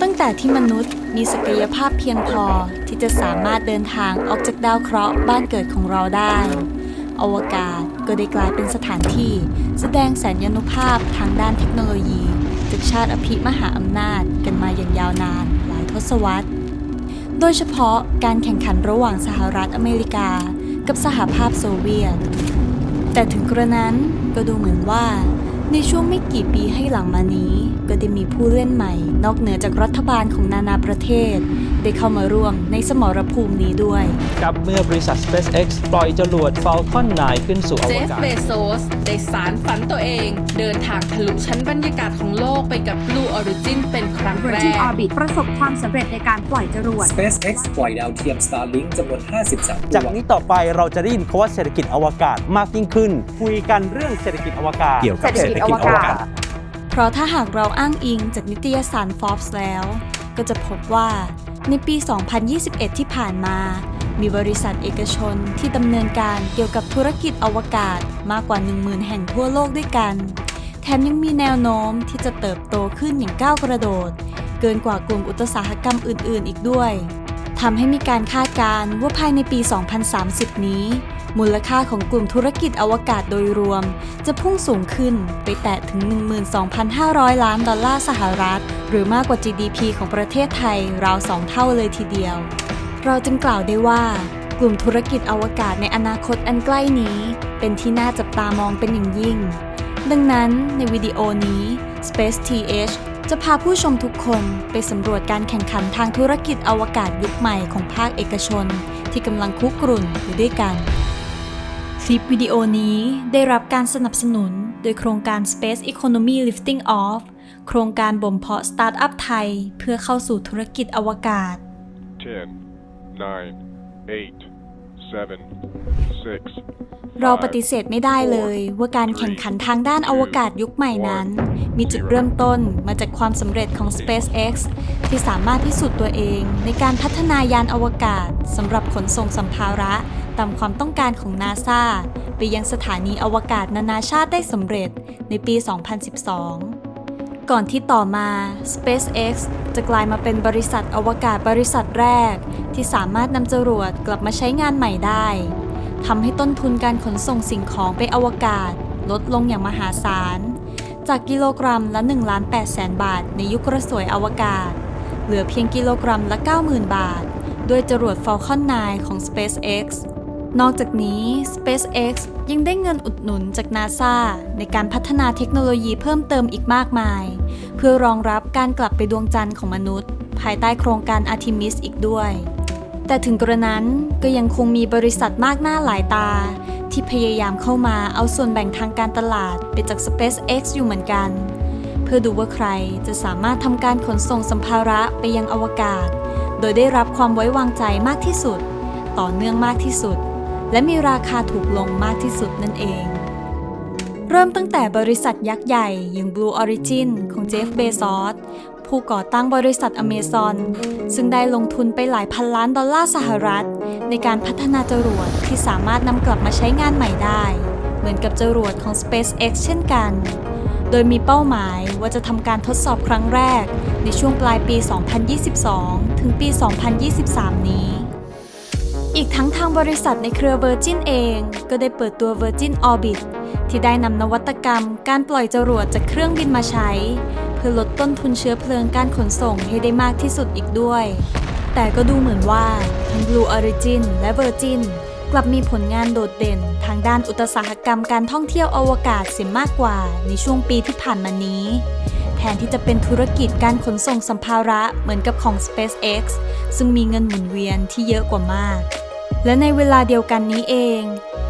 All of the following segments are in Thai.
ตั้งแต่ที่มนุษย์มีศักยภาพเพียงพอที่จะสามารถเดินทางออกจากดาวเคราะห์บ้านเกิดของเราได้ อวกาศก็ได้กลายเป็นสถานที่ แสดงแสนยานุภาพทางด้านเทคโนโลยีจากชาติอภิมหาอำนาจกันมาอย่างยาวนานหลายทศวรรษ โดยเฉพาะการแข่งขันระหว่างสหรัฐอเมริกา กับสหภาพโซเวียต แต่ถึงกระนั้นก็ดูเหมือนว่า ในช่วงไม่กี่ปีให้หลังมานี้ ก็ได้มีผู้เล่นใหม่ นอกเหนือจากรัฐบาลของนานาประเทศ ได้เข้ามาร่วมในสมรภูมินี้ด้วยกับเมื่อบริษัท SpaceX ปล่อยจรวด Falcon 9 ขึ้นสู่อเจวฟกาศเบโซสได้สารฝันตัวเอง เดินทางทะลุชั้นบรรยากาศของโลกไปกับ Blue Origin เป็นครั้งแร Virgin ก Orbit ประสบความสำเร็จในการปล่อยจรวด SpaceX ปล่อยดาวเทียม Starlink จำนวน 53จากดวงนี้ต่อไปเราจะได้ยินคำว่าเศรษฐกิจอวกาศมากยิ่งขึ้น คุยกันเรื่องเศรษฐกิจอวกาศ เกี่ยวกับเศรษฐกิจอวกาศ เพราะถ้าหากเราอ้างอิงจากนิตยสาร Forbes แล้ว ก็จะพบว่า ในปี 2021 ที่ผ่านมา มีบริษัทเอกชนที่ดำเนินการเกี่ยวกับธุรกิจอวกาศมากกว่า 10,000 แห่งทั่วโลกด้วยกัน แถมยังมีแนวโน้มที่จะเติบโตขึ้นอย่างก้าวกระโดด เกินกว่ากลุ่มอุตสาหกรรมอื่น ๆ อีกด้วยทำให้มีการคาดการณ์ว่าภายในปี 2030 นี้ มูลค่าของกลุ่มธุรกิจอวกาศโดยรวม จะพุ่งสูงขึ้นไปแตะถึง 12,500 ล้านดอลลาร์สหรัฐ หรือมากกว่า GDP ของประเทศไทยราว2เท่าเลยทีเดียว เราจึงกล่าวได้ว่ากลุ่มธุรกิจอวกาศในอนาคตอันใกล้นี้ เป็นที่น่าจับตามองเป็นอย่างยิ่ง ดังนั้นในวิดีโอนี้ Space TH จะพาผู้ชมทุกคนไปสำรวจการแข่งขันทางธุรกิจอวกาศยุคใหม่ของภาคเอกชน ที่กำลังคุกรุ่นอยู่ด้วยกัน คลิปวิดีโอนี้ได้รับการสนับสนุนโดยโครงการ Space Economy Lifting Off โครงการบ่มเพาะสตาร์ทอัพไทย เพื่อเข้าสู่ธุรกิจอวกาศ 10, 9, 8, 7, 6, เราปฏิเสธไม่ได้เลยว่าการแข่งขันทางด้านอวกาศยุคใหม่นั้น มีจุดเริ่มต้นมาจากความสำเร็จของ SpaceX ที่สามารถพิสูจน์ตัวเองในการพัฒนายานอวกาศสำหรับขนส่งสัมภาระ ตามความต้องการของนาซาไปยังสถานีอวกาศนานาชาติได้สำเร็จในปี 2012 ก่อนที่ต่อมา SpaceX จะกลายมาเป็นบริษัทอวกาศบริษัทแรก ที่สามารถนำจรวดกลับมาใช้งานใหม่ได้ทำให้ต้นทุนการขนส่งสิ่งของไปอวกาศ ลดลงอย่างมหาศาล จากกิโลกรัมละ1ล้าน8แสนบาท ในยุคกระสวยอวกาศ เหลือเพียงกิโลกรัมละ 90,000 บาท ด้วยจรวด Falcon 9 ของ SpaceX นอกจากนี้ SpaceX ยังได้เงินอุดหนุนจาก NASA ในการพัฒนาเทคโนโลยีเพิ่มเติมอีกมากมาย เพื่อรองรับการกลับไปดวงจันทร์ของมนุษย์ ภายใต้โครงการ Artemis อีกด้วย แต่ถึงกระนั้นก็ยังคงมีบริษัทมากหน้าหลายตา ที่พยายามเข้ามาเอาส่วนแบ่งทางการตลาดไปจาก SpaceX อยู่เหมือนกัน เพื่อดูว่าใครจะสามารถทำการขนส่งสัมภาระไปยังอวกาศ โดยได้รับความไว้วางใจมากที่สุด ต่อเนื่องมากที่สุด และมีราคาถูกลงมากที่สุดนั่นเอง เริ่มตั้งแต่บริษัทยักษ์ใหญ่ อย่าง Blue Origin ของเจฟเบซอสผู้ก่อตั้งบริษัทอเมซอนซึ่งได้ลงทุนไปหลายพันล้านดอลลาร์สหรัฐ ในการพัฒนาจรวดที่สามารถนำกลับมาใช้งานใหม่ได้ เหมือนกับจรวดของ SpaceX เช่นกัน โดยมีเป้าหมายว่าจะทำการทดสอบครั้งแรก ในช่วงปลายปี 2022 ถึงปี 2023 นี้ อีกทั้งทางบริษัทในเครือ Virgin เอง ก็ได้เปิดตัว Virgin Orbit ที่ได้นำนวัตกรรม การปล่อยจรวดจากเครื่องบินมาใช้ เพื่อลดต้นทุนเชื้อเพลิงการขนส่งให้ได้มากที่สุดอีกด้วย แต่ก็ดูเหมือนว่าทั้ง Blue Origin และ Virgin กลับมีผลงานโดดเด่น ทางด้านอุตสาหกรรมการท่องเที่ยวอวกาศเสียมากกว่าในช่วงปีที่ผ่านมานี้แทนที่จะเป็นธุรกิจการขนส่งสัมภาระเหมือนกับของ SpaceX ซึ่งมีเงินหมุนเวียนที่เยอะกว่ามาก และในเวลาเดียวกันนี้เอง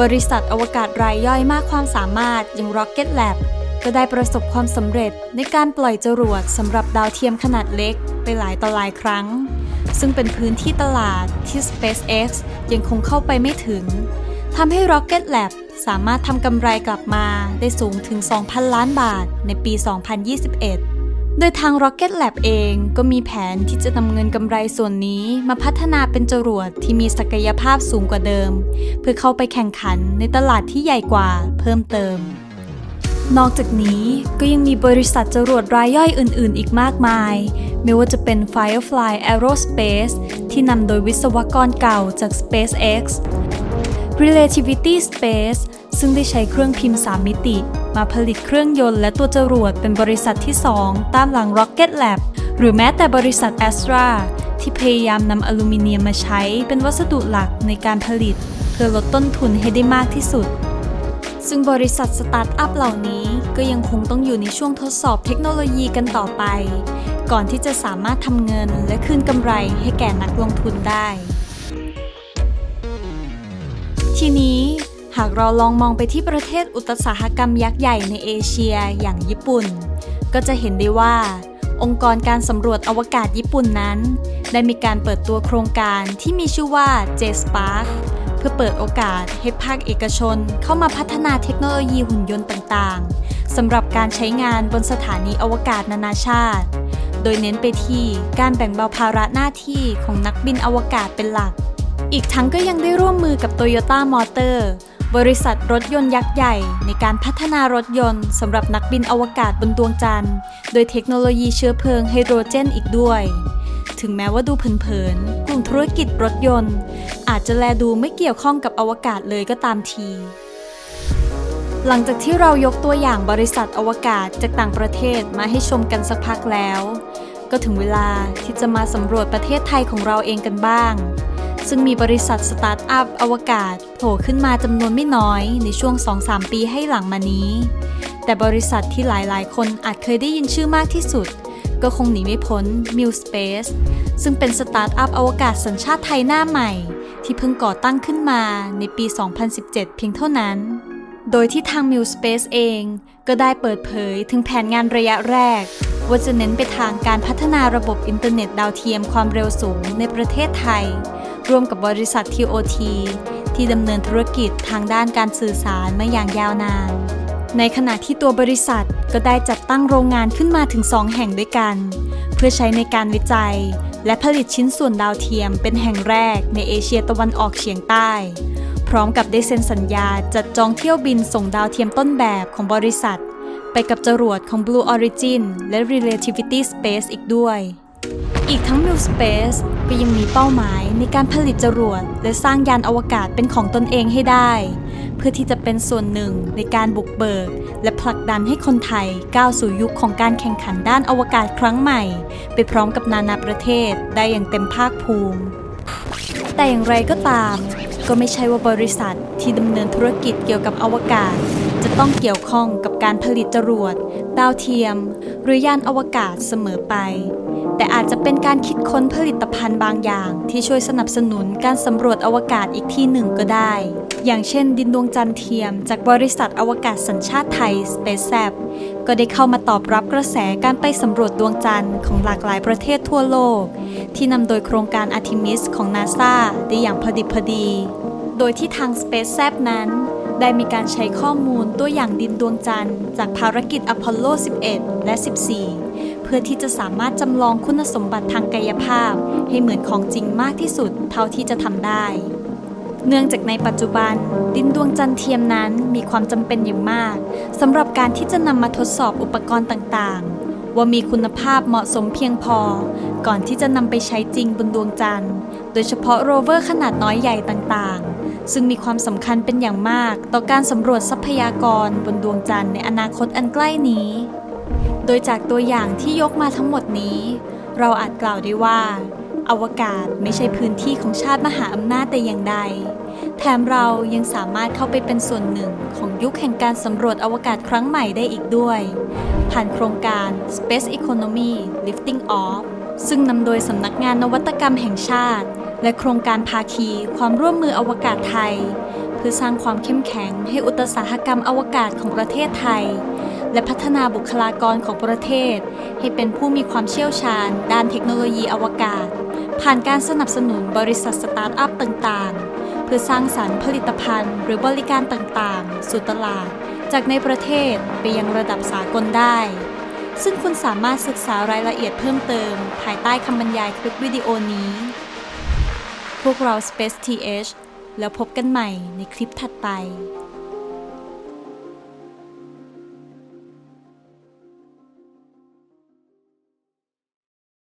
บริษัทอวกาศรายย่อยมากความสามารถอย่าง Rocket Lab ก็ได้ประสบความสำเร็จในการปล่อยจรวดสำหรับดาวเทียมขนาดเล็กไปหลายต่อหลายครั้ง ซึ่งเป็นพื้นที่ตลาดที่ SpaceX ยังคงเข้าไปไม่ถึงทำให้ Rocket Lab สามารถทำกำไรกลับมาได้สูงถึง 2,000 ล้านบาทในปี 2021 โดยทาง Rocket Lab เองก็มีแผนที่จะนำเงินกำไรส่วนนี้มาพัฒนาเป็นจรวดที่มีศักยภาพสูงกว่าเดิม เพื่อเข้าไปแข่งขันในตลาดที่ใหญ่กว่าเพิ่มเติม นอกจากนี้ก็ยังมีบริษัทจรวดรายย่อยอื่น ๆ อีกมากมาย ไม่ว่าจะเป็น Firefly Aerospace ที่นำโดยวิศวกรเก่าจาก SpaceX Relativity Space ซึ่งได้ใช้เครื่องพิมพ์ 3 มิติ มาผลิตเครื่องยนต์และตัวจรวดเป็นบริษัทที่ 2 ตามหลัง Rocket Lab หรือแม้แต่บริษัท Astra ที่พยายามนำอลูมิเนียมมาใช้เป็นวัสดุหลักในการผลิต เพื่อลดต้นทุนให้ได้มากที่สุด ซึ่งบริษัทสตาร์ทอัพเหล่านี้ก็ยังคงต้องอยู่ในช่วงทดสอบเทคโนโลยีกันต่อไป ก่อนที่จะสามารถทำเงินและคืนกำไรให้แก่นักลงทุนได้ ทีนี้ากเราลองมองไปที่ประเทศอุตสาหกรรมยักษ์ใหญ่ในเอเชียอย่างญี่ปุ่น ก็จะเห็นได้ว่า องค์กรการสำรวจอวกาศญี่ปุ่นนั้น ได้มีการเปิดตัวโครงการที่มีชื่อว่า J-Spark เพื่อเปิดโอกาสให้ภาคเอกชนเข้ามาพัฒนาเทคโนโลยีหุ่นยนต์ต่างๆสำหรับการใช้งานบนสถานีอวกาศนานาชาติ โดยเน้นไปที่การแบ่งเบาภาระหน้าที่ของนักบินอวกาศเป็นหลักอีกทั้งก็ยังได้ร่วมมือกับ Toyota Motor บริษัทรถยนต์ยักษ์ใหญ่ในการพัฒนารถยนต์สำหรับนักบินอวกาศบนดวงจันทร์ โดยเทคโนโลยีเชื้อเพลิงไฮโดรเจนอีกด้วย ถึงแม้ว่าดูเผินๆ กลุ่มธุรกิจรถยนต์ อาจจะแลดูไม่เกี่ยวข้องกับอวกาศเลยก็ตามที หลังจากที่เรายกตัวอย่างบริษัทอวกาศจากต่างประเทศมาให้ชมกันสักพักแล้ว ก็ถึงเวลาที่จะมาสำรวจประเทศไทยของเราเองกันบ้าง ซึ่งมีบริษัทสตาร์ทอัพอวกาศโผล่ขึ้นมาจำนวนไม่น้อยในช่วง 2-3 ปีให้หลังมานี้ แต่บริษัทที่หลายๆ คนอาจเคยได้ยินชื่อมากที่สุด ก็คงหนีไม่พ้น m i l Space ซึ่งเป็นสตาร์ทอัพอวกาศสัญชาติไทยหน้าใหม่ ที่เพิ่งก่อตั้งขึ้นมาในปี 2017 เพียงเท่านั้น โดยที่ทาง m i l Space เองก็ได้เปิดเผยถึงแผนงานระยะแรกว่าจะเน้นไปทางการพัฒนาระบบอินเทอร์เน็ตดาวเทียมความเร็วสูงในประเทศไทย ร่วมกับบริษัท TOT ที่ดำเนินธุรกิจทางด้านการสื่อสารมาอย่างยาวนาน ในขณะที่ตัวบริษัทก็ได้จัดตั้งโรงงานขึ้นมาถึง 2 แห่งด้วยกัน เพื่อใช้ในการวิจัย และผลิตชิ้นส่วนดาวเทียมเป็นแห่งแรกในเอเชียตะวันออกเฉียงใต้ พร้อมกับได้เซ็นสัญญาจัดจองเที่ยวบินส่งดาวเทียมต้นแบบของบริษัท ไปกับจรวดของ Blue Origin และ Relativity Space อีกด้วย อีกทั้ง m i l Space ก็ยังมีเป้าหมายในการผลิตจรวดและสร้างยานอวกาศเป็นของตนเองให้ได้ เพื่อที่จะเป็นส่วนหนึ่งในการบุกเบิก และผลักดันให้คนไทยก้าวสู่ยุคของการแข่งขันด้านอวกาศครั้งใหม่ ไปพร้อมกับนานาประเทศได้อย่างเต็มภาคภูมิ แต่อย่างไรก็ตาม ก็ไม่ใช่ว่าบริษัทที่ดำเนินธุรกิจเกี่ยวกับอวกาศ จะต้องเกี่ยวข้องกับการผลิตจรวดดาวเทียม หรือยานอวกาศเสมอไป แต่อาจจะเป็นการคิดค้นผลิตภัณฑ์บางอย่าง ที่ช่วยสนับสนุนการสำรวจอวกาศอีกที่หนึ่งก็ได้ อย่างเช่น ดินดวงจันทร์เทียม จากบริษัทอวกาศสัญชาติไทย SpaceSap ก็ได้เข้ามาตอบรับกระแสการไปสำรวจดวงจันทร์ของหลากหลายประเทศทั่วโลก ที่นำโดยโครงการ Artemis ของ NASA ได้อย่างพอดิบพอดี โดยที่ทาง SpaceSap นั้นได้มีการใช้ข้อมูลตัวอย่างดินดวงจันทร์จากภารกิจอพอลโล 11 และ 14 พื่อที่จะสามารถจำลองคุณสมบัติทางกายภาพ ให้เหมือนของจริงมากที่สุดเท่าที่จะทำได้ เนื่องจากในปัจจุบัน ดินดวงจันทร์เทียมนั้นมีความจำเป็นอย่างมากสำหรับการที่จะนำมาทดสอบอุปกรณ์ต่างๆ ว่ามีคุณภาพเหมาะสมเพียงพอ ก่อนที่จะนำไปใช้จริงบนดวงจันทร์ โดยเฉพาะโรเวอร์ขนาดน้อยใหญ่ต่างๆซึ่งมีความสำคัญเป็นอย่างมากต่อการสำรวจทรัพยากรบนดวงจันทร์ในอนาคตอันใกล้นี้ ดยจากตัวอย่างที่ยกมาทั้งหมดนี้ เราอาจกล่าวได้ว่า อวกาศไม่ใช่พื้นที่ของชาติมหาอำนาจแต่อย่างใด แถมเรายังสามารถเข้าไปเป็นส่วนหนึ่งของยุคแห่งการสำรวจอวกาศครั้งใหม่ได้อีกด้วย ผ่านโครงการ Space Economy Lifting Off ซึ่งนำโดยสำนักงานนวัตกรรมแห่งชาติ และโครงการภาคีความร่วมมืออวกาศไทย เพื่อสร้างความเข้มแข็งให้อุตสาหกรรมอวกาศของประเทศไทย และพัฒนาบุคลากรของประเทศ ให้เป็นผู้มีความเชี่ยวชาญ ด้านเทคโนโลยีอวกาศ ผ่านการสนับสนุนบริษัทสตาร์ทอัพต่างๆ เพื่อสร้างสรรค์ผลิตภัณฑ์ หรือบริการต่างๆ สู่ตลาด จากในประเทศไปยังระดับสากลได้ ซึ่งคุณสามารถศึกษารายละเอียดเพิ่มเติม ภายใต้คำบรรยายคลิปวิดีโอนี้ พวกเรา Space TH แล้วพบกันใหม่ในคลิปถัดไป